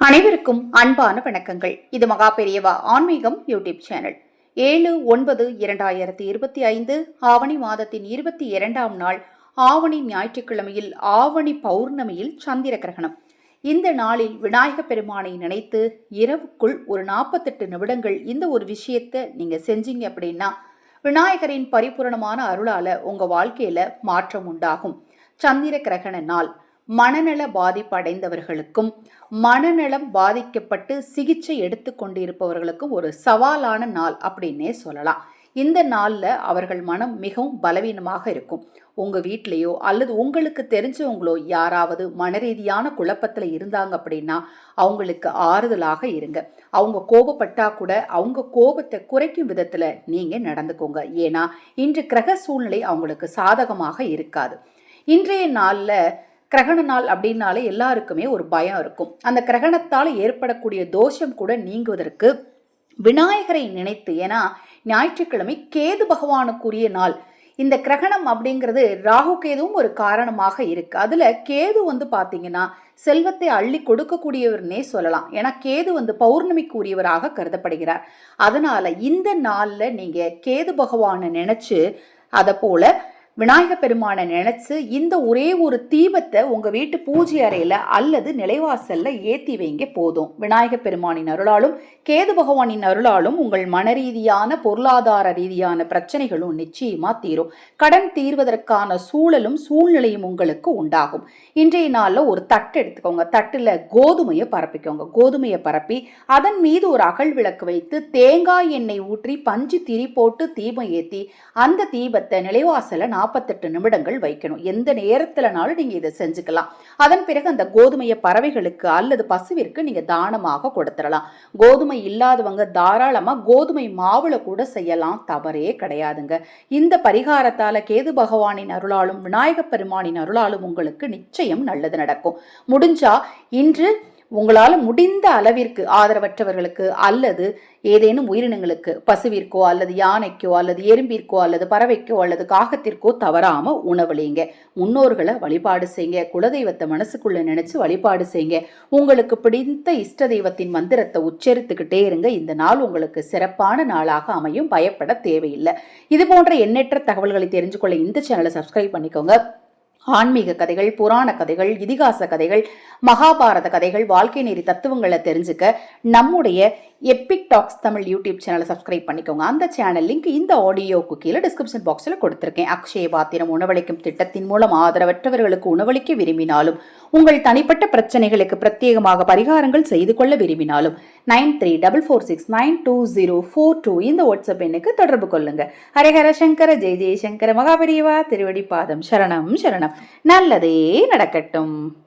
அனைவருக்கும் அன்பான வணக்கங்கள். இது மகா பெரியவா ஆன்மீகம் யூடியூப் சேனல். ஏழு ஒன்பது இரண்டாயிரத்தி இருபத்தி ஐந்து ஆவணி மாதத்தின் இருபத்தி இரண்டாம் நாள் ஆவணி ஞாயிற்றுக்கிழமையில் ஆவணி பௌர்ணமியில் சந்திர கிரகணம் இந்த நாளில் விநாயக பெருமானை நினைத்து இரவுக்குள் ஒரு நாற்பத்தெட்டு நிமிடங்கள் இந்த ஒரு விஷயத்தை நீங்க செஞ்சீங்க அப்படின்னா விநாயகரின் பரிபூரணமான அருளால உங்க வாழ்க்கையில மாற்றம் உண்டாகும். சந்திர கிரகண நாள். மனநல பாதிப்படைந்தவர்களுக்கும் மனநலம் பாதிக்கப்பட்டு சிகிச்சை எடுத்துக்கொண்டிருப்பவர்களுக்கும் ஒரு சவாலான நாள் அப்படின்னே சொல்லலாம். இந்த நாளில் அவர்கள் மனம் மிகவும் பலவீனமாக இருக்கும். உங்கள் வீட்லேயோ அல்லது உங்களுக்கு தெரிஞ்சவங்களோ யாராவது மனரீதியான குழப்பத்தில் இருந்தாங்க அப்படின்னா அவங்களுக்கு ஆறுதலாக இருங்க. அவங்க கோபப்பட்டா கூட அவங்க கோபத்தை குறைக்கும் விதத்தில் நீங்கள் நடந்துக்கோங்க. ஏன்னா இன்று கிரக சூழ்நிலை அவங்களுக்கு சாதகமாக இருக்காது. இன்றைய நாளில் கிரகண நாள் அப்படின்னாலே எல்லாருக்குமே ஒரு பயம் இருக்கும். அந்த கிரகணத்தால் ஏற்படக்கூடிய தோஷம் கூட நீங்குவதற்கு விநாயகரை நினைத்து ஏன்னா ஞாயிற்றுக்கிழமை கேது பகவானுக்குரிய நாள். இந்த கிரகணம் அப்படிங்கிறது ராகு கேதுவும் ஒரு காரணமாக இருக்கு. அதுல கேது வந்து பாத்தீங்கன்னா செல்வத்தை அள்ளி கொடுக்கக்கூடியவர்னே சொல்லலாம். ஏன்னா கேது வந்து பௌர்ணமிக்குரியவராக கருதப்படுகிறார். அதனால இந்த நாளில் நீங்க கேது பகவானை நினைச்சு அதை போல விநாயக பெருமானை நினைச்சு இந்த ஒரே ஒரு தீபத்தை உங்க வீட்டு பூஜை அறையில அல்லது நிலைவாசல்ல ஏத்தி வைங்க போதும். விநாயக பெருமானின் அருளாலும் கேது பகவானின் அருளாலும் உங்கள் மனரீதியான பொருளாதார ரீதியான பிரச்சனைகளும் நிச்சயமா தீரும். கடன் தீர்வதற்கான சூழலும் சூழ்நிலையும் உங்களுக்கு உண்டாகும். இன்றைய நாள்ல ஒரு தட்டு எடுத்துக்கோங்க. தட்டுல கோதுமையை பரப்பிக்கோங்க. கோதுமையை பரப்பி அதன் மீது ஒரு அகல் விளக்கு வைத்து தேங்காய் எண்ணெய் ஊற்றி பஞ்சு திரி போட்டு தீபம் ஏத்தி அந்த தீபத்தை நிலைவாசல நாற்பத்தெட்டு நிமிடங்கள் வைக்கணும். எந்த நேரத்தில்னாலும் நீங்கள் இதை செஞ்சுக்கலாம். அதன் பிறகு அந்த கோதுமையை பறவைகளுக்கு அல்லது பசுவிற்கு நீங்கள் தானமாக கொடுத்துடலாம். கோதுமை இல்லாதவங்க தாராளமாக கோதுமை மாவுல கூட செய்யலாம். தவறே கிடையாதுங்க. இந்த பரிகாரத்தால் கேது பகவானின் அருளாலும் விநாயகப் பெருமானின் அருளாலும் உங்களுக்கு நிச்சயம் நல்லது நடக்கும். முடிஞ்சா இன்று உங்களால் முடிந்த அளவிற்கு ஆதரவற்றவர்களுக்கு அல்லது ஏதேனும் உயிரினங்களுக்கு பசுவிற்கோ அல்லது யானைக்கோ அல்லது எறும்பிற்கோ அல்லது பறவைக்கோ அல்லது காகத்திற்கோ தவறாமல் உணவளிங்க. முன்னோர்களை வழிபாடு செய்யுங்க குலதெய்வத்தை மனசுக்குள்ளே நினச்சி வழிபாடு செய்யுங்க உங்களுக்கு பிடித்த இஷ்ட தெய்வத்தின் மந்திரத்தை உச்சரித்துக்கிட்டே இருங்க. இந்த நாள் உங்களுக்கு சிறப்பான நாளாக அமையும். பயப்பட தேவையில்லை. இது போன்ற எண்ணற்ற தகவல்களை தெரிஞ்சு கொள்ள இந்த சேனலை சப்ஸ்கிரைப் பண்ணிக்கோங்க. ஆன்மீக கதைகள் புராண கதைகள் இதிகாச கதைகள் மகாபாரத கதைகள் வாழ்க்கை நெறி தத்துவங்களை தெரிஞ்சுக்க நம்முடைய எப்பிக் டாக்ஸ் தமிழ் யூடியூப் சேனலை சப்ஸ்கிரைப் பண்ணிக்கோங்க. அந்த சேனல் லிங்க் இந்த ஆடியோக்கு கீழே டிஸ்கிரிப்ஷன் பாக்ஸில் கொடுத்துருக்கேன். அக்ஷய பாத்திரம் உணவளிக்கும் திட்டத்தின் மூலம் ஆதரவற்றவர்களுக்கு உணவளிக்க விரும்பினாலும் உங்கள் தனிப்பட்ட பிரச்சனைகளுக்கு பிரத்யேகமாக பரிகாரங்கள் செய்து கொள்ள விரும்பினாலும் nine three double four six nine two zero four two இந்த வாட்ஸ்அப் எண்ணுக்கு தொடர்பு கொள்ளுங்க. ஹரஹர சங்கர ஜெய் ஜெயசங்கர மகாபெரியவா திருவடி பாதம் சரணம் சரணம். நல்லதே நடக்கட்டும்.